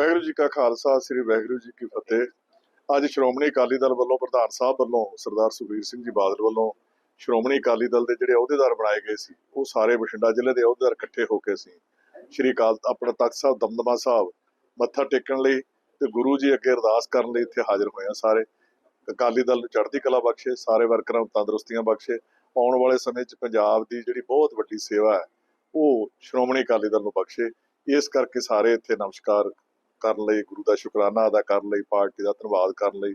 ਵਾਹਿਗੁਰੂ ਜੀ ਕਾ ਖਾਲਸਾ, ਸ੍ਰੀ ਵਾਹਿਗੁਰੂ ਜੀ ਕੀ ਫਤਿਹ। ਅੱਜ ਸ਼੍ਰੋਮਣੀ ਅਕਾਲੀ ਦਲ ਵੱਲੋਂ ਪ੍ਰਧਾਨ ਸਾਹਿਬ ਵੱਲੋਂ ਸਰਦਾਰ ਸੁਖਬੀਰ ਸਿੰਘ ਜੀ ਬਾਦਲ ਵੱਲੋਂ ਸ਼੍ਰੋਮਣੀ ਅਕਾਲੀ ਦਲ ਦੇ ਜਿਹੜੇ ਅਹੁਦੇਦਾਰ ਬਣਾਏ ਗਏ ਸੀ, ਉਹ ਸਾਰੇ ਬਠਿੰਡਾ ਜ਼ਿਲ੍ਹੇ ਦੇ ਅਹੁਦੇਦਾਰ ਇਕੱਠੇ ਹੋ ਕੇ ਸੀ। ਸ਼੍ਰੀ ਅਕਾਲ ਆਪਣਾ ਤਖਤ ਸਾਹਿਬ ਦਮਦਮਾ ਸਾਹਿਬ ਮੱਥਾ ਟੇਕਣ ਲਈ ਤੇ ਗੁਰੂ ਜੀ ਅੱਗੇ ਅਰਦਾਸ ਕਰਨ ਲਈ ਇੱਥੇ ਹਾਜ਼ਰ ਹੋਏ ਆ ਸਾਰੇ। ਅਕਾਲੀ ਦਲ ਨੂੰ ਚੜ੍ਹਦੀ ਕਲਾ ਬਖਸ਼ੇ, ਸਾਰੇ ਵਰਕਰਾਂ ਨੂੰ ਤੰਦਰੁਸਤੀਆਂ ਬਖਸ਼ੇ। ਆਉਣ ਵਾਲੇ ਸਮੇਂ 'ਚ ਪੰਜਾਬ ਦੀ ਜਿਹੜੀ ਬਹੁਤ ਵੱਡੀ ਸੇਵਾ ਹੈ, ਉਹ ਸ਼੍ਰੋਮਣੀ ਅਕਾਲੀ ਦਲ ਨੂੰ ਬਖਸ਼ੇ। ਇਸ ਕਰਕੇ ਸਾਰੇ ਇੱਥੇ ਨਮਸਕਾਰ ਕਰਨ ਲਈ ਗੁਰੂ ਦਾ ਸ਼ੁਕਰਾਨਾ ਅਦਾ ਕਰਨ ਲਈ ਪਾਰਟੀ ਦਾ ਧੰਨਵਾਦ ਕਰਨ ਲਈ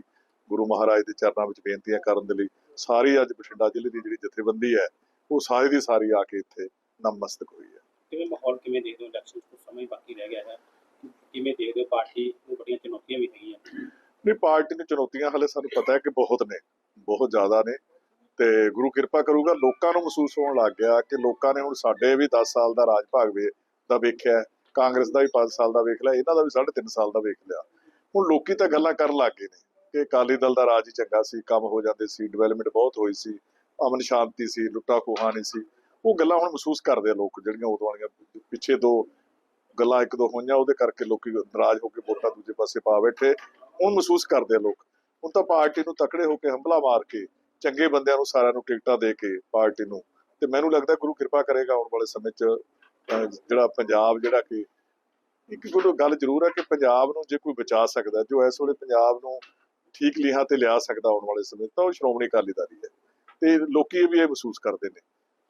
ਗੁਰੂ ਮਹਾਰਾਜ ਦੇ ਚਰਨਾਂ ਵਿੱਚ ਬੇਨਤੀਆਂ ਕਰਨ ਦੇ ਲਈ ਸਾਰੀ ਅੱਜ ਬਠਿੰਡਾ ਜ਼ਿਲ੍ਹੇ ਦੀ ਜਿਹੜੀ ਜਥੇਬੰਦੀ ਹੈ ਉਹ ਸਾਰੀ ਦੀ ਸਾਰੀ ਆ ਕੇ ਇੱਥੇ ਨਮਸਤਕ ਹੋਈ ਹੈ। ਕਿਵੇਂ ਮਾਹੌਲ ਕਿਵੇਂ ਦੇਖਦੇ ਹੋ ਇਲੈਕਸ਼ਨ ਤੋਂ ਸਮਾਂ ਹੀ ਬਾਕੀ ਰਹਿ ਗਿਆ ਹੈ? ਕਿਵੇਂ ਦੇਖਦੇ ਹੋ ਪਾਰਟੀ ਨੂੰ ਬੜੀਆਂ ਚੁਣੌਤੀਆਂ ਵੀ ਹੈਗੀਆਂ? ਨਹੀਂ ਪਾਰਟੀ ਨੂੰ ਚੁਣੌਤੀਆਂ ਹਲੇ ਸਾਨੂੰ ਪਤਾ ਹੈ ਕਿ ਬਹੁਤ ਨੇ ਬਹੁਤ ਜ਼ਿਆਦਾ ਨੇ ਤੇ ਗੁਰੂ ਕਿਰਪਾ ਕਰੂਗਾ। ਲੋਕਾਂ ਨੂੰ ਮਹਿਸੂਸ ਹੋਣ ਲੱਗ ਗਿਆ ਕਿ ਲੋਕਾਂ ਨੇ ਹੁਣ ਸਾਡੇ ਵੀ 10 ਸਾਲ ਦਾ ਰਾਜ ਭਾਗ ਵੇ ਦਾ ਵੇਖਿਆ ਕਾਂਗਰਸ ਦਾ ਵੀ 5 ਸਾਲ ਦਾ ਵੇਖ ਲਿਆ, ਇਹਨਾਂ ਦਾ ਵੀ 3.5 ਸਾਲ ਦਾ ਵੇਖ ਲਿਆ। ਹੁਣ ਲੋਕੀ ਤਾਂ ਗੱਲਾਂ ਕਰਨ ਲੱਗ ਗਏ ਨੇ ਕਿ ਅਕਾਲੀ ਦਲ ਦਾ ਰਾਜ ਹੀ ਚੰਗਾ ਸੀ, ਕੰਮ ਹੋ ਜਾਂਦੇ ਸੀ ਡਿਵੈਲਪਮੈਂਟ ਬਹੁਤ ਹੋਈ ਸੀ, ਅਮਨ ਸ਼ਾਂਤੀ ਸੀ, ਲੁੱਟਾ ਖੋਹਾਂ ਨਹੀਂ ਸੀ। ਉਹ ਗੱਲਾਂ ਹੁਣ ਮਹਿਸੂਸ ਕਰਦੇ ਆ ਲੋਕ, ਜਿਹੜੀਆਂ ਉਦੋਂ ਵਾਲੀਆਂ ਪਿੱਛੇ ਦੋ ਗੱਲਾਂ ਇੱਕ ਦੋ ਹੋਈਆਂ, ਉਹਦੇ ਕਰਕੇ ਲੋਕੀ ਨਾਰਾਜ਼ ਹੋ ਕੇ ਵੋਟਾਂ ਦੂਜੇ ਪਾਸੇ ਪਾ ਬੈਠੇ। ਹੁਣ ਮਹਿਸੂਸ ਕਰਦੇ ਆ ਲੋਕ। ਹੁਣ ਤਾਂ ਪਾਰਟੀ ਨੂੰ ਤਕੜੇ ਹੋ ਕੇ ਹੰਭਲਾ ਮਾਰ ਕੇ, ਚੰਗੇ ਬੰਦਿਆਂ ਨੂੰ ਸਾਰਿਆਂ ਨੂੰ ਟਿਕਟਾਂ ਦੇ ਕੇ ਪਾਰਟੀ ਨੂੰ। ਤੇ ਮੈਨੂੰ ਲੱਗਦਾ ਗੁਰੂ ਕਿਰਪਾ ਕਰੇਗਾ ਆਉਣ ਵਾਲੇ ਸਮੇਂ 'ਚ ਜਿਹੜਾ ਪੰਜਾਬ ਜਿਹੜਾ ਕਿ ਇੱਕ ਕੋਈ ਗੱਲ ਜ਼ਰੂਰ ਹੈ ਕਿ ਪੰਜਾਬ ਨੂੰ ਜੇ ਕੋਈ ਬਚਾ ਸਕਦਾ ਜੋ ਇਸ ਵੇਲੇ ਪੰਜਾਬ ਨੂੰ ਠੀਕ ਲੀਹਾਂ ਤੇ ਲਿਆ ਸਕਦਾ ਆਉਣ ਵਾਲੇ ਸਮੇਂ ਤਾਂ ਉਹ ਸ਼੍ਰੋਮਣੀ ਅਕਾਲੀ ਦਲ ਹੀ ਹੈ। ਤੇ ਲੋਕੀ ਵੀ ਇਹ ਮਹਿਸੂਸ ਕਰਦੇ ਨੇ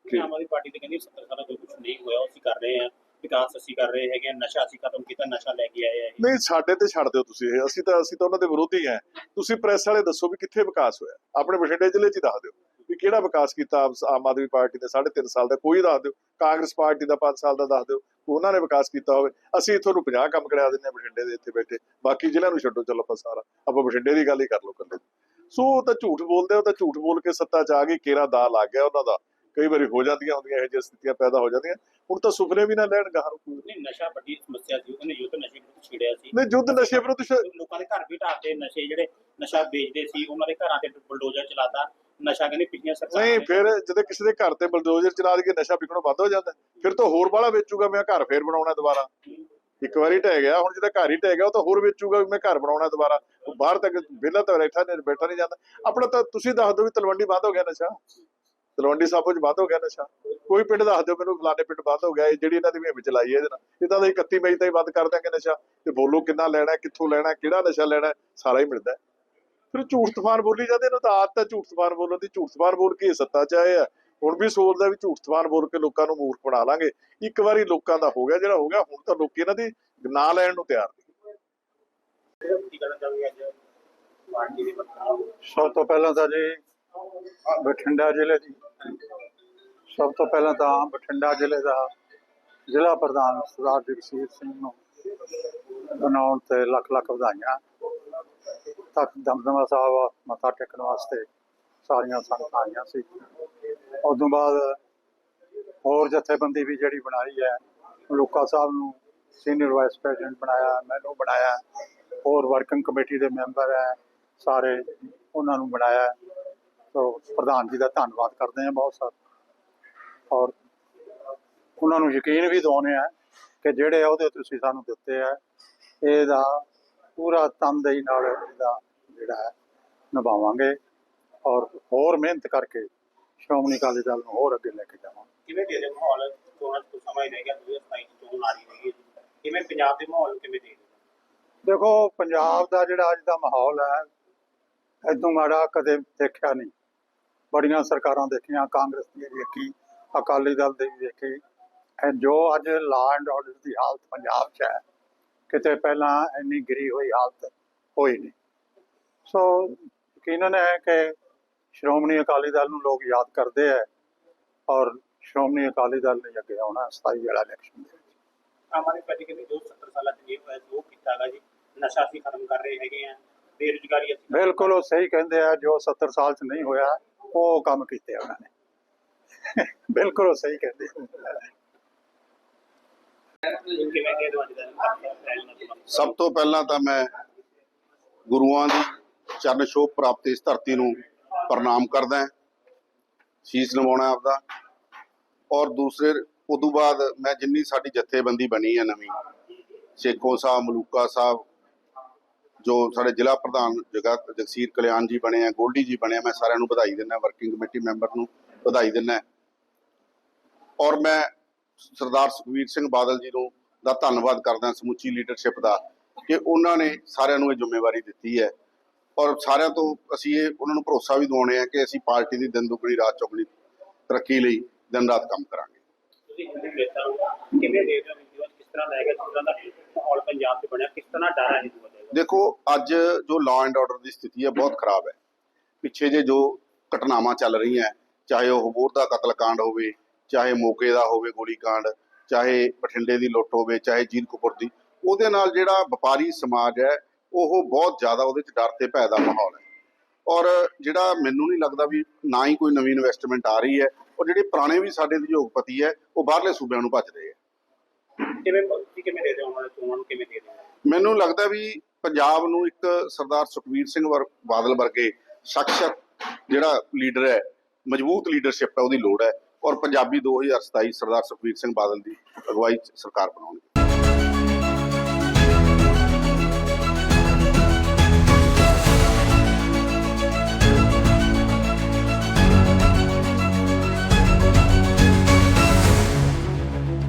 ਕਿ ਆਮ ਆਦਮੀ ਪਾਰਟੀ ਤੇ ਕਹਿੰਦੀ 70 ਸਾਲਾਂ ਤੋਂ ਕੁਝ ਨਹੀਂ ਹੋਇਆ ਉਹ ਅਸੀਂ ਕਰ ਰਹੇ ਹਾਂ ਵਿਕਾਸ ਅਸੀਂ ਕਰ ਰਹੇ ਹੈਗੇ ਨਸ਼ਾ ਅਸੀਂ ਖਤਮ ਕੀਤਾ ਨਸ਼ਾ ਲੈ ਕੇ ਆਏ ਆ। ਨਹੀਂ ਸਾਡੇ ਤੇ ਛੱਡ ਦਿਓ ਤੁਸੀਂ ਇਹ ਅਸੀਂ ਤਾਂ ਅਸੀਂ ਤਾਂ ਉਹਨਾਂ ਦੇ ਵਿਰੋਧੀ ਹਾਂ। ਤੁਸੀਂ ਪ੍ਰੈਸ ਵਾਲੇ ਦੱਸੋ ਵੀ ਕਿੱਥੇ ਵਿਕਾਸ ਹੋਇਆ। ਆਪਣੇ ਬਠਿੰਡੇ ਜ਼ਿਲ੍ਹੇ 'ਚ ਹੀ ਦੱਸ ਦਿਓ। ਵੀ ਕਿਹੜਾ ਵਿਕਾਸ ਕੀਤਾ ਆਮ- ਆਦਮੀ ਪਾਰਟੀ ਨੇ 3.5 ਸਾਲ ਦਾ? ਕੋਈ ਦੱਸ ਦਿਓ। ਕਾਂਗਰਸ ਪਾਰਟੀ ਦਾ 5 ਸਾਲ ਦਾ ਦੱਸ ਦਿਓ। ਉਹਨਾਂ ਨੇ ਵਿਕਾਸ ਕੀਤਾ ਹੋਵੇ। ਅਸੀਂ ਤੁਹਾਨੂੰ 50 ਕੰਮ ਕਰਾ ਦਿੰਦੇ ਹਾਂ ਬਠਿੰਡੇ ਦੇ ਇੱਥੇ ਬੈਠੇ। ਬਾਕੀ ਜ਼ਿਲ੍ਹਿਆਂ ਨੂੰ ਛੱਡੋ ਚੱਲੋ ਆਪਾਂ ਸਾਰਾ। ਆਪਾਂ ਬਠਿੰਡੇ ਦੀ ਗੱਲ ਹੀ ਕਰ ਲਓ ਕੱਲੇ ਸੋ ਉਹ ਤਾਂ ਝੂਠ ਬੋਲਦੇ ਆ, ਉਹ ਤਾਂ ਝੂਠ ਬੋਲ ਕੇ ਸੱਤਾ 'ਚ ਆ ਗਈ। ਕੇਰਾ ਦਾ ਲੱਗ ਗਿਆ ਉਹਨਾਂ ਦਾ। ਕਈ ਵਾਰੀ ਹੋ ਜਾਂਦੀਆਂ ਹੁੰਦੀਆਂ ਇਹੋ ਜਿਹੀਆਂ ਸਥਿਤੀਆਂ ਪੈਦਾ ਹੋ ਜਾਂਦੀਆਂ। ਹੁਣ ਤਾਂ ਸੁਪਨੇ ਵੀ ਨਾ ਲੈਣ ਗਾਹ ਨਹੀਂ ਨਸ਼ਾ ਵੱਡੀ ਸਮੱਸਿਆ ਸੀ। ਉਹਨੇ ਯੁੱਧ ਨਸ਼ੇ ਵਿਰੁੱਧ ਛੇੜਿਆ ਸੀ। ਨਹੀਂ ਯੁੱਧ ਨਸ਼ੇ ਵਿਰੁੱਧ ਲੋਕਾਂ ਦੇ ਘਰ ਵੀ ਢਾਤੇ ਨਸ਼ੇ ਜਿਹੜੇ ਨਸ਼ਾ ਵੇਚਦੇ ਸੀ। ਉਹਨਾਂ ਦੇ ਘਰਾਂ ਤੇ ਬੁਲਡੋਜ਼ਰ ਚਲਾਤਾ। ਨਸ਼ਾ ਕਹਿੰਦੇ ਪਿਛਲੀਆਂ ਸਰਕਾਰਾਂ ਨਹੀਂ ਫਿਰ ਜਦੋਂ ਕਿਸੇ ਦੇ ਘਰ ਤੇ ਬਲਡੋਜ਼ਰ ਚਲਾ ਕੇ ਨਸ਼ਾ ਵਿਕਣੋਂ ਬੰਦ ਹੋ ਜਾਂਦਾ। ਫਿਰ ਤਾਂ ਹੋਰ ਬਾਹਲਾ ਵੇਚੂਗਾ ਮੈਂ ਘਰ ਫੇਰ ਬਣਾਉਣਾ ਦੁਬਾਰਾ। ਇੱਕ ਵਾਰੀ ਢਹਿ ਗਿਆ ਹੁਣ ਜਿਹਦਾ ਘਰ ਹੀ ਢਹਿ ਗਿਆ ਉਹ ਤਾਂ ਹੋਰ ਵੇਚੂਗਾ ਮੈਂ ਘਰ ਬਣਾਉਣਾ ਦੁਬਾਰਾ। ਬਾਹਰ ਤੱਕ ਵਿਹਲਾ ਤਾਂ ਬੈਠਾ ਨਹੀਂ ਬੈਠਾ ਨਹੀਂ ਜਾਂਦਾ। ਆਪਣਾ ਤਾਂ ਤੁਸੀਂ ਦੱਸ ਦਿਓ ਵੀ ਤਲਵੰਡੀ ਬੰਦ ਹੋ ਗਿਆ ਨਸ਼ਾ। ਤਲਵੰਡੀ ਸਾਬੋ ਚ ਬੰਦ ਹੋ ਗਿਆ ਨਸ਼ਾ। ਕੋਈ ਪਿੰਡ ਦੱਸ ਦਿਓ ਮੈਨੂੰ ਫਲਾਣੇ ਪਿੰਡ ਬੰਦ ਹੋ ਗਿਆ ਇਹ ਜਿਹੜੀ ਇਹਨਾਂ ਦੀ ਮੁਹਿੰਮ ਚਲਾਈ ਹੈ ਇਹਦੇ ਨਾਲ। ਇਹ ਤਾਂ ਅਸੀਂ 31 ਮਈ ਤਾਈਂ ਬੰਦ ਕਰ ਦਾਂਗੇ ਨਸ਼ਾ। ਤੇ ਬੋਲੋ ਕਿੰਨਾ ਲੈਣਾ ਕਿੱਥੋਂ ਲੈਣਾ ਕਿਹੜਾ ਨਸ਼ਾ ਲੈਣਾ ਸਾਰਾ ਹੀ ਮਿਲਦਾ। ਫਿਰ ਝੂਠ ਤੂਫਾਨ ਬੋਲੀ ਜਾਂਦੇ ਨੇ, ਤਾਂ ਆਦਤ ਹੈ ਝੂਠ ਤੂਫਾਨ ਬੋਲਣ ਦੀ, ਝੂਠ ਤੂਫਾਨ ਬੋਲ ਕੇ ਸੱਤਾ ਚ ਆਏ ਆ। ਹੁਣ ਵੀ ਸੋਚਦਾ ਵੀ ਝੂਠ ਤੂਫਾਨ ਬੋਲ ਕੇ ਲੋਕਾਂ ਨੂੰ ਮੂਰਖ ਬਣਾ ਲਾਂਗੇ। ਇੱਕ ਵਾਰੀ ਲੋਕਾਂ ਦਾ ਹੋ ਗਿਆ, ਜਿਹੜਾ ਹੋ ਗਿਆ, ਹੁਣ ਤਾਂ ਲੋਕੀ ਇਹਨਾਂ ਦੀ ਨਾਂ ਲੈਣ ਨੂੰ ਤਿਆਰ ਨਹੀਂ ਸਭ ਤੋਂ ਪਹਿਲਾਂ ਤਾਂ ਜੀ ਬਠਿੰਡਾ ਜ਼ਿਲ੍ਹੇ ਦੀ। ਸਭ ਤੋਂ ਪਹਿਲਾਂ ਤਾਂ ਬਠਿੰਡਾ ਜ਼ਿਲ੍ਹੇ ਦਾ ਜ਼ਿਲ੍ਹਾ ਪ੍ਰਧਾਨ ਸਰਦਾਰ ਜਗਸੀਰ ਸਿੰਘ ਨੂੰ ਬਣਾਉਣ ਤੇ ਲੱਖ ਲੱਖ ਵਧਾਈਆਂ। ਤੱਕ ਦਮਦਮਾ ਸਾਹਿਬ ਮੱਥਾ ਟੇਕਣ ਵਾਸਤੇ ਸਾਰੀਆਂ ਸੰਗਤਾਂ ਆਈਆਂ ਸੀ। ਉਸ ਤੋਂ ਬਾਅਦ ਹੋਰ ਜਥੇਬੰਦੀ ਵੀ ਜਿਹੜੀ ਬਣਾਈ ਹੈ ਲੋਕਾ ਸਾਹਿਬ ਨੂੰ ਸੀਨੀਅਰ ਵਾਈਸ ਪ੍ਰੈਜ਼ੀਡੈਂਟ ਬਣਾਇਆ, ਮੈਨੂੰ ਬਣਾਇਆ, ਹੋਰ ਵਰਕਿੰਗ ਕਮੇਟੀ ਦੇ ਮੈਂਬਰ ਹੈ, ਸਾਰੇ ਉਹਨਾਂ ਨੂੰ ਬਣਾਇਆ। ਸੋ ਪ੍ਰਧਾਨ ਜੀ ਦਾ ਧੰਨਵਾਦ ਕਰਦੇ ਹਾਂ ਬਹੁਤ ਸਾਰਾ। ਔਰ ਉਹਨਾਂ ਨੂੰ ਯਕੀਨ ਵੀ ਦਿਵਾਉਂਦੇ ਆ ਕਿ ਜਿਹੜੇ ਉਹਦੇ ਤੁਸੀਂ ਸਾਨੂੰ ਦਿੱਤੇ ਆ, ਇਹਦਾ ਪੂਰਾ ਤਨਦੇਹੀ ਨਾਲ ਇਹਦਾ ਜਿਹੜਾ ਹੈ ਨਿਭਾਵਾਂਗੇ ਔਰ ਹੋਰ ਮਿਹਨਤ ਕਰਕੇ ਸ਼੍ਰੋਮਣੀ ਅਕਾਲੀ ਦਲ ਨੂੰ ਹੋਰ ਅੱਗੇ ਲੈ ਕੇ ਜਾਵਾਂਗੇ। ਕਿਵੇਂ ਦੇ ਰਹੇ ਮਾਹੌਲ? ਚੋਣਾਂ ਤੋਂ ਸਮਾਂ ਹੀ ਰਹਿ ਗਿਆ 2027 ਚ ਚੋਣ ਆ ਰਹੀ ਹੈ। ਕਿਵੇਂ ਪੰਜਾਬ ਦੇ ਮਾਹੌਲ ਕਿਵੇਂ ਦੇਖਦੇ? ਦੇਖੋ ਪੰਜਾਬ ਦਾ ਜਿਹੜਾ ਅੱਜ ਦਾ ਮਾਹੌਲ ਹੈ ਇਦੋਂ ਮਾੜਾ ਕਦੇ ਦੇਖਿਆ ਨਹੀਂ। ਬੜੀਆਂ ਸਰਕਾਰਾਂ ਦੇਖੀਆਂ ਕਾਂਗਰਸ ਦੀ ਦੇਖੀ ਅਕਾਲੀ ਦਲ ਦੀ ਦੇਖੀ। ਜੋ ਅੱਜ ਲਾਅ ਐਂਡ ਆਰਡਰ ਦੀ ਹਾਲਤ ਪੰਜਾਬ 'ਚ ਹੈ ਕਿਤੇ ਪਹਿਲਾਂ ਇੰਨੀ ਗਿਰੀ ਹੋਈ ਹਾਲਤ ਹੋਈ ਨਹੀਂ। ਸੋ ਯਕੀਨਨ ਹੈ ਕਿ ਸ਼੍ਰੋਮਣੀ ਅਕਾਲੀ ਦਲ ਨੂੰ ਲੋਕ ਯਾਦ ਕਰਦੇ ਹੈ ਔਰ ਸ਼੍ਰੋਮਣੀ ਅਕਾਲੀ ਦਲ ਨੇ ਅੱਗੇ ਆਉਣਾ 27 ਵਾਲਾ ਇਲੈਕਸ਼ਨ ਦੇ ਵਿੱਚ। ਪਾਰਟੀ ਕਹਿੰਦੀ ਜੋ 70 ਸਾਲਾਂ ਚ ਨਹੀਂ ਹੋਇਆ ਜੋ ਕੀਤਾ ਹੈਗਾ ਜੀ ਨਸ਼ਾ ਅਸੀਂ ਖਤਮ ਕਰ ਰਹੇ ਹੈਗੇ ਆ ਬੇਰੁਜ਼ਗਾਰੀ ਅਸੀਂ ਖਤਮ ਬਿਲਕੁਲ ਉਹ ਸਹੀ ਕਹਿੰਦੇ ਆ ਜੋ 70 ਸਾਲ ਚ ਨਹੀਂ ਹੋਇਆ ਉਹ ਕੰਮ ਕੀਤੇ ਆ ਉਹਨਾਂ ਨੇ। ਬਿਲਕੁਲ ਉਹ ਸਹੀ ਕਹਿੰਦੇ ਆ। ਸਭ ਤੋਂ ਪਹਿਲਾਂ ਤਾਂ ਮੈਂ ਗੁਰੂਆਂ ਦੀ ਚਰਨ ਛੋਹ ਪ੍ਰਾਪਤ ਇਸ ਧਰਤੀ ਨੂੰ ਪ੍ਰਣਾਮ ਕਰਦਾ ਹਾਂ। ਸ਼ੀਸ ਨਵਾਉਣਾ ਆਪਦਾ। ਔਰ ਦੂਸਰੇ, ਉਦੋਂ ਬਾਅਦ ਮੈਂ ਜਿੰਨੀ ਸਾਡੀ ਜਥੇਬੰਦੀ ਬਣੀ ਹੈ ਨਵੀਂ, ਸੇਖੋ ਸਾਹਿਬ, ਮਲੂਕਾ ਸਾਹਿਬ, ਜੋ ਸਾਡੇ ਜ਼ਿਲ੍ਹਾ ਪ੍ਰਧਾਨ ਜਗਾ, ਜਗਸੀਰ ਕਲਿਆਣ ਜੀ ਬਣੇ ਆ, ਗੋਲਡੀ ਜੀ ਬਣੇ ਆ, ਮੈਂ ਸਾਰਿਆਂ ਨੂੰ ਵਧਾਈ ਦਿੰਦਾ ਵਰਕਿੰਗ ਕਮੇਟੀ ਮੈਂਬਰ ਨੂੰ ਵਧਾਈ ਦਿੰਦਾ ਔਰ ਮੈਂ ਸਰਦਾਰ ਸੁਖਵੀਰ ਸਿੰਘ ਬਾਦਲ ਜੀ ਨੂੰ ਦਾ ਧੰਨਵਾਦ ਕਰਦਾ ਸਮੁੱਚੀ ਲੀਡਰਸ਼ਿਪ ਦਾ ਕਿ ਉਹਨਾਂ ਨੇ ਸਾਰਿਆਂ ਨੂੰ ਇਹ ਜ਼ਿੰਮੇਵਾਰੀ ਦਿੱਤੀ ਹੈ। ਔਰ ਸਾਰਿਆਂ ਤੋਂ ਅਸੀਂ ਇਹ ਉਹਨਾਂ ਨੂੰ ਭਰੋਸਾ ਵੀ ਦਵਾਉਣੇ ਆ ਕਿ ਅਸੀਂ ਪਾਰਟੀ ਦੀ ਦਿਨ ਦੁਗਣੀ ਰਾਤ ਚੌਗਣੀ ਤਰੱਕੀ ਲਈ ਦਿਨ ਰਾਤ ਕੰਮ ਕਰਾਂਗੇ। ਦੇਖੋ ਅੱਜ ਜੋ ਲਾਅ ਐਂਡ ਆਰਡਰ ਦੀ ਸਥਿਤੀ ਹੈ ਬਹੁਤ ਖਰਾਬ ਹੈ। ਪਿੱਛੇ ਜੇ ਜੋ ਘਟਨਾਵਾਂ ਚੱਲ ਰਹੀਆਂ ਚਾਹੇ ਉਹ ਹਬੂਰ ਦਾ ਕਤਲ ਕਾਂਡ ਹੋਵੇ ਚਾਹੇ ਮੋਕੇ ਦਾ ਹੋਵੇ ਗੋਲੀकांड ਚਾਹੇ ਬਠਿੰਡੇ ਦੀ ਲੁੱਟ ਹੋਵੇ ਚਾਹੇ ਜੀਰਕਪੁਰ ਦੀ ਉਹਦੇ ਨਾਲ ਜਿਹੜਾ ਵਪਾਰੀ ਸਮਾਜ ਹੈ ਉਹ ਬਹੁਤ ਜ਼ਿਆਦਾ ਉਹਦੇ ਚ ਡਰ ਤੇ ਭੈ ਦਾ ਮਾਹੌਲ ਹੈ। ਔਰ ਜਿਹੜਾ ਮੈਨੂੰ ਨਹੀਂ ਲੱਗਦਾ ਵੀ ਨਾ ਹੀ ਕੋਈ ਨਵੀਂ ਇਨਵੈਸਟਮੈਂਟ ਆ ਰਹੀ ਹੈ ਔਰ ਜਿਹੜੇ ਪੁਰਾਣੇ ਵੀ ਸਾਡੇ ਉਦਯੋਗਪਤੀ ਹੈ ਉਹ ਬਾਹਰਲੇ ਸੂਬਿਆਂ ਨੂੰ ਭੱਜ ਰਹੇ ਹੈ। ਕਿਵੇਂ ਕਿਵੇਂ ਦੇ ਉਹਨਾਂ ਨੂੰ ਕਿਵੇਂ ਦੇ ਮੈਨੂੰ ਲੱਗਦਾ ਵੀ ਪੰਜਾਬ ਨੂੰ ਇੱਕ ਸਰਦਾਰ ਸੁਖਵੀਰ ਸਿੰਘ ਬਾਦਲ ਵਰਗੇ ਸ਼ਖਸੀਅਤ ਜਿਹੜਾ ਲੀਡਰ ਹੈ ਮਜ਼ਬੂਤ ਲੀਡਰਸ਼ਿਪ ਹੈ ਉਹਦੀ ਲੋੜ ਹੈ। ਔਰ ਪੰਜਾਬੀ 2027 ਸਰਦਾਰ ਸੁਖਵੀਰ ਸਿੰਘ ਬਾਦਲ ਦੀ ਅਗਵਾਈ 'ਚ ਸਰਕਾਰ ਬਣਾਉਣਗੇ